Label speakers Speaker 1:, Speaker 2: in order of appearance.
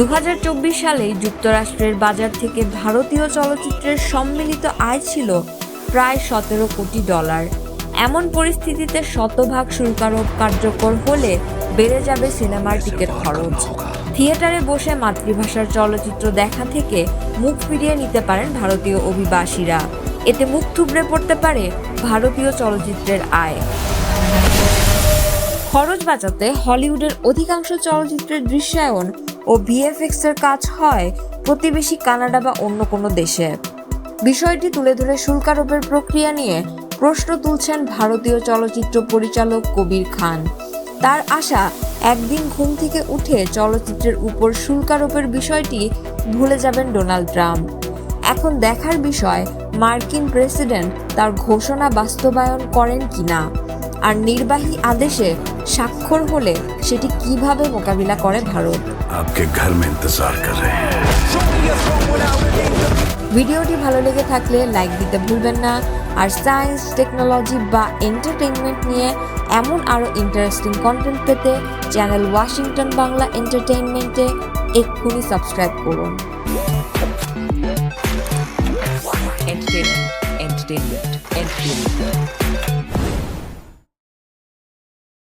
Speaker 1: 2024 সালে যুক্তরাষ্ট্রের বাজার থেকে ভারতীয় চলচ্চিত্রের সম্মিলিত আয় ছিল প্রায় সতেরো কোটি ডলার। এমন পরিস্থিতিতে শতভাগ শুল্কারোপ কার্যকর হলে বেড়ে যাবে সিনেমার টিকিট খরচ। থিয়েটারে বসে মাতৃভাষার চলচ্চিত্র দেখা থেকে মুখ ফিরিয়ে নিতে পারেন ভারতীয় অভিবাসীরা। এতে মুখ থুবড়ে পড়তে পারে ভারতীয় চলচ্চিত্রের আয়। খরচ বাঁচাতে হলিউডের অধিকাংশ চলচ্চিত্রের দৃশ্যায়ন ও ভিএফএক্স এর কাজ হয় প্রতিবেশী কানাডা বা অন্য কোনো দেশে। বিষয়টি তুলে ধরে শুল্কারোপের প্রক্রিয়া নিয়ে প্রশ্ন তুলছেন ভারতীয় চলচ্চিত্র পরিচালক কবির খান। তার আশা, একদিন ঘুম থেকে উঠে চলচ্চিত্রের উপর শুল্কারোপের বিষয়টি ভুলে যাবেন ডোনাল্ড ট্রাম্প। এখন দেখার বিষয়, মার্কিন প্রেসিডেন্ট তার ঘোষণা বাস্তবায়ন করেন কিনা। আর নির্বাহী আদেশে স্বাক্ষর হলে সেটি কীভাবে মোকাবিলা করে ভারত? ভিডিওটি ভালো লেগে থাকলে লাইক দিতে ভুলবেন না। আর সায়েন্স টেকনোলজি বা এন্টারটেনমেন্ট নিয়ে এমন আরও ইন্টারেস্টিং কন্টেন্ট পেতে চ্যানেল ওয়াশিংটন বাংলা এন্টারটেনমেন্টে এক্ষুনি সাবস্ক্রাইব করুন।